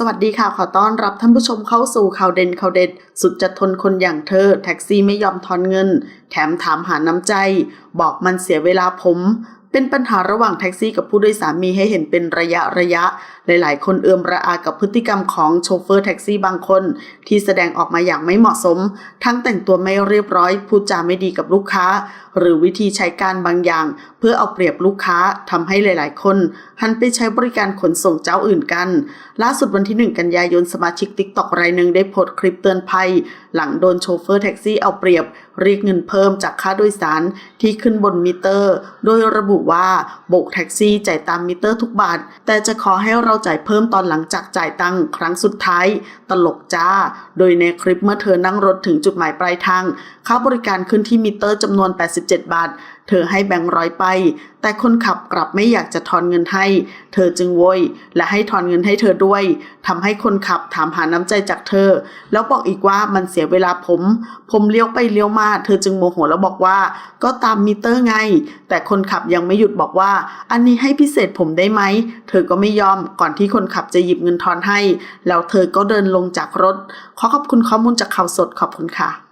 สวัสดีค่ะ ขอต้อนรับท่านผู้ชมเข้าสู่ข่าวเด่นข่าวเด็ด สุดจะทนคนอย่างเธอ แท็กซี่ไม่ยอมทอนเงิน แถมถามหาน้ำใจ บอกมันเสียเวลาผม เป็นปัญหาระหว่างแท็กซี่กับผู้โดยสารมีให้เห็นเป็นระยะระยะ หลาย ๆ คนเอือมระอากับพฤติกรรมของโชเฟอร์แท็กซี่บางคน ที่แสดงออกมาอย่างไม่เหมาะสม ทั้งแต่งตัวไม่เรียบร้อย พูดจาไม่ดีกับลูกค้า หรือวิธีใช้การบางอย่าง เพื่อเอาเปรียบลูกค้าทำให้หลาย ๆ คนหันไปใช้บริการขนส่งเจ้าอื่นกัน ล่าสุดวันที่ 1 กันยายนสมาชิกติ๊กต็อกรายหนึ่งได้โพสต์คลิปเตือนภัย หลังโดนโชเฟอร์แท็กซี่เอาเปรียบเรียกเงินเพิ่มจากค่าโดยสารที่ขึ้นบนมิเตอร์ โดยระบุว่าโบกแท็กซี่จ่ายตามมิเตอร์ทุกบาท แต่จะขอให้เราจ่ายเพิ่มตอนหลังจากจ่ายตังค์ครั้งสุดท้าย ตลกจ้า โดยในคลิปเมื่อเธอนั่งรถถึงจุดหมายปลายทางค่าบริการขึ้นที่มิเตอร์จำนวน 87 บาท เธอให้แบงค์ร้อยไปแต่คนขับกลับไม่อยากจะทอนเงินให้ เธอจึงโวย และให้ทอนเงินให้เธอด้วยทำให้คนขับถามหาน้ำใจจากเธอ แล้วบอกอีกว่ามันเสียเวลาผม ผมเลี้ยวไปเลี้ยวมา เธอจึงโมโหแล้วบอกว่า ก็ตามมิเตอร์ไง แต่คนขับยังไม่หยุดบอกว่า อันนี้ให้พิเศษผมได้ไหม เธอก็ไม่ยอม ก่อนที่คนขับจะหยิบเงินทอนให้ แล้วเธอก็เดินลงจากรถ ขอขอบคุณข้อมูลจากข่าวสดขอบคุณค่ะ